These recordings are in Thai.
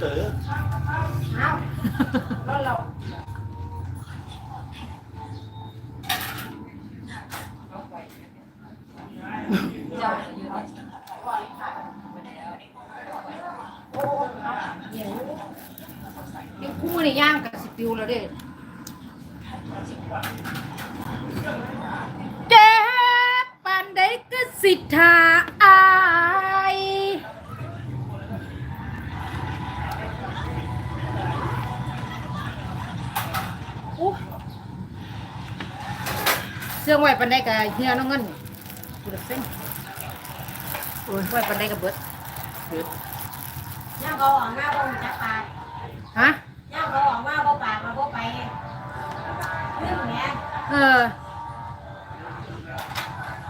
เต๋อเอ้าแล้วเราจอยู่นี่คู่นี่ย่างกับสิปิวแล้วเด้เจ็บปานใดก็สิทาอาย อู้ เสื่องไว้ปันได้กับเฮียน้องเงินกูจะเส้นโอ้ยไว้ปันได้กับเบิดเบิดย่างเขาออกมาบ่จักปากฮะย่างเขาออกมาบ่ปากมาบ่ไปเรื่องเนี้ยเออ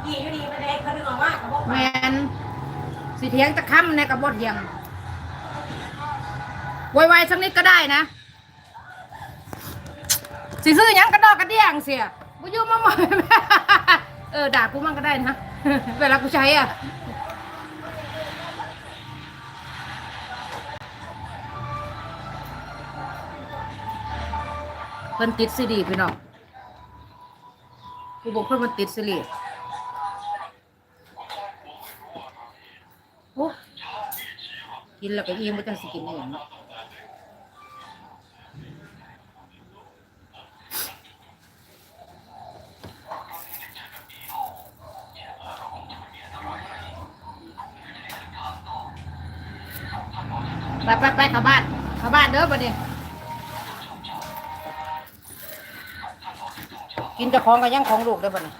ดีก็ดีไปเลยเขาดึงออกมาก็บ่แมไปนสิเทียงตะค่ำในกับบดเทียงไวๆสักนิดก็ได้นะสิซื้อหยังกระดอกกระเดี่ยงเสียบุยูมาใหม่ เออด่ากูมั่งก็ได้นะ เวลากูใช้อะเพิ่นติดซีดีพี่น้องกูบอกเพิ่นมันติดซีดีโอ้กินแล้วก็อิ่มบ่จังสิกินได้หยังเนาะ ไปไปไปเข้าบ้านเข้าบ้านเด้อบัดนี้กินแต่ของกับยังของลูกได้บ่เนี่ย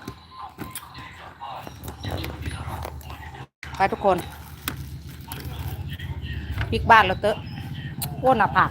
ไปทุกคนปิกบ้านเราเตอะโอ้หน้าผาก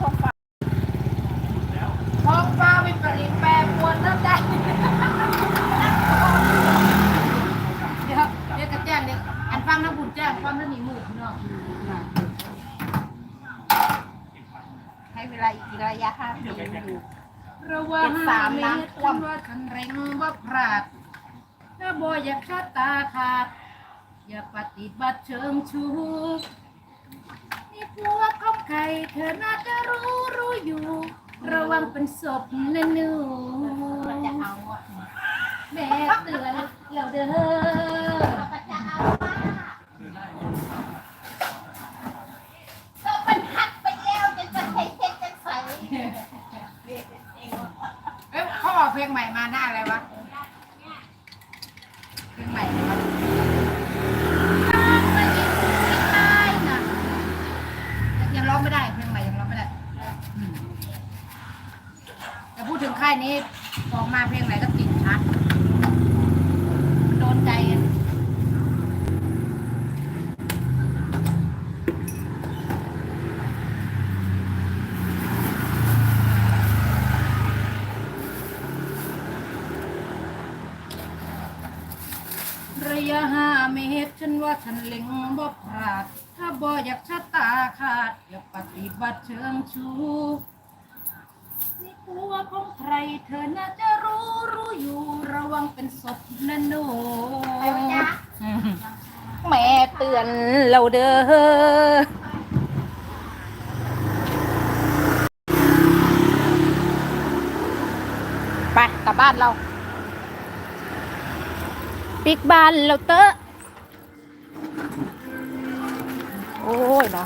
ท้องฟ้าวิปริตแปรปรวนเริ่มได้เดี๋ยวเดี๋ยวกระแจ้งเดี๋ยวอันฟังน้ำบุญแจ้งฟังน้ำหนีหมือพี่น้องให้เวลาอีกระยะห้าปีอยู่ระวังนสามน้ำท่วมว่าขันแรงว่าพลาดถ้าบ่อยากขาตาขาด อย่าปฏิบัติเชิงชู นี่พวกของใครเธอน่าจะรู้รู้อยู่ ระวังเป็นศพนะหนูจะเอาอะแม่เตือนแล้วเด้อมันเอาว่าก็มันหักไปแล้วจะจะใช้เช็ดจะใส่เอ้ยเขาบอกเพลงใหม่มาหน้าอะไรวะ เพลงใหม่อะไรวะยังร้องไม่ได้ เพลงใหม่ยังร้องไม่ได้อืมแต่พูดถึงค่าย นี้ออกมาเพลงไหนก็ติดชัดโดนใจอะระยะห้าเมตรฉันว่าฉันเล็งบ่พลาด ถ้าบ่อยากชะตาขาด อย่าปฏิบัติเชิงชูนี่ตัวของใคร เธอน่าจะรู้รู้อยู่ระวังเป็นศพนะหนูแม่เตือนเราเด้อไปกลับบ้านเรา ปิกบ้านเราเตอะโอ้ยนะ